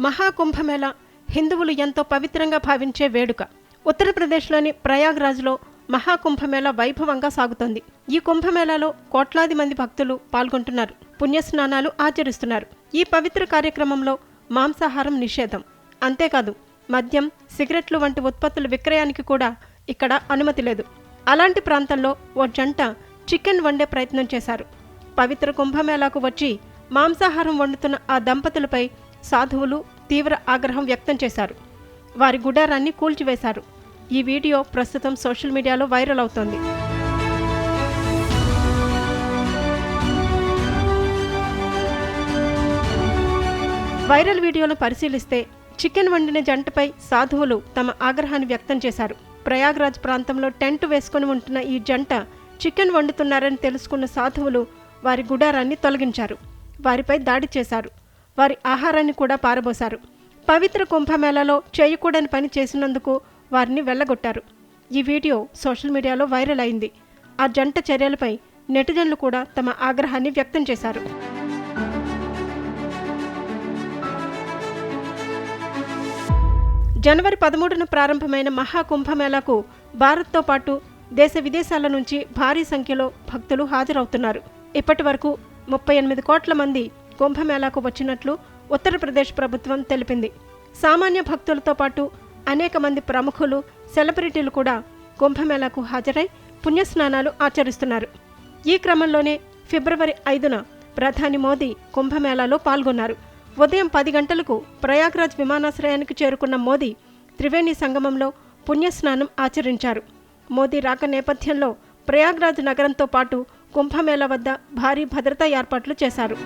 మహాకుంభమేళ హిందువులు ఎంతో పవిత్రంగా భావించే వేడుక. ఉత్తరప్రదేశ్లోని ప్రయాగ్రాజ్లో మహాకుంభమేళ వైభవంగా సాగుతోంది. ఈ కుంభమేళాలో కోట్లాది మంది భక్తులు పాల్గొంటున్నారు. పుణ్యస్నానాలు ఆచరిస్తున్నారు. ఈ పవిత్ర కార్యక్రమంలో మాంసాహారం నిషేధం. అంతేకాదు మద్యం సిగరెట్లు వంటి ఉత్పత్తుల విక్రయానికి కూడా ఇక్కడ అనుమతి లేదు. అలాంటి ప్రాంతంలో ఓ జంట చికెన్ వండే ప్రయత్నం చేశారు. పవిత్ర కుంభమేళాకు వచ్చి మాంసాహారం వండుతున్న ఆ దంపతులపై సాధువులు తీవ్ర ఆగ్రహం వ్యక్తం చేశారు. వారి గుడారాన్ని కూల్చివేశారు. ఈ వీడియో ప్రస్తుతం సోషల్ మీడియాలో వైరల్ అవుతోంది. వైరల్ వీడియోను పరిశీలిస్తే చికెన్ వండిన జంటపై సాధువులు తమ ఆగ్రహాన్ని వ్యక్తం చేశారు. ప్రయాగ్రాజ్ ప్రాంతంలో టెంట్ వేసుకొని ఉంటున్న ఈ జంట చికెన్ వండుతున్నారని తెలుసుకున్న సాధువులు వారి గుడారాన్ని తొలగించారు. వారిపై దాడి చేశారు. వారి ఆహారాన్ని కూడా పారబోశారు. పవిత్ర కుంభమేళాలో చేయకూడని పని చేసినందుకు వారిని వెళ్ళగొట్టారు. ఈ వీడియో సోషల్ మీడియాలో వైరల్ అయింది. ఆ జంట చర్యలపై నెటిజన్లు కూడా తమ ఆగ్రహాన్ని వ్యక్తం చేశారు. జనవరి పదమూడున ప్రారంభమైన మహాకుంభమేళాకు భారత్తో పాటు దేశ విదేశాల నుంచి భారీ సంఖ్యలో భక్తులు హాజరవుతున్నారు. ఇప్పటి వరకు ముప్పై ఎనిమిది కోట్ల మంది కుంభమేళాకు వచ్చినట్లు ఉత్తరప్రదేశ్ ప్రభుత్వం తెలిపింది. సామాన్య భక్తులతో పాటు అనేక మంది ప్రముఖులు సెలబ్రిటీలు కూడా కుంభమేళాకు హాజరై పుణ్యస్నానాలు ఆచరిస్తున్నారు. ఈ క్రమంలోనే ఫిబ్రవరి ఐదున ప్రధాని మోదీ కుంభమేళాలో పాల్గొన్నారు. ఉదయం పది గంటలకు ప్రయాగ్రాజ్ విమానాశ్రయానికి చేరుకున్న మోదీ త్రివేణి సంగమంలో పుణ్యస్నానం ఆచరించారు. మోదీ రాక నేపథ్యంలో ప్రయాగ్రాజ్ నగరంతో పాటు కుంభమేళా వద్ద భారీ భద్రతా ఏర్పాట్లు చేశారు.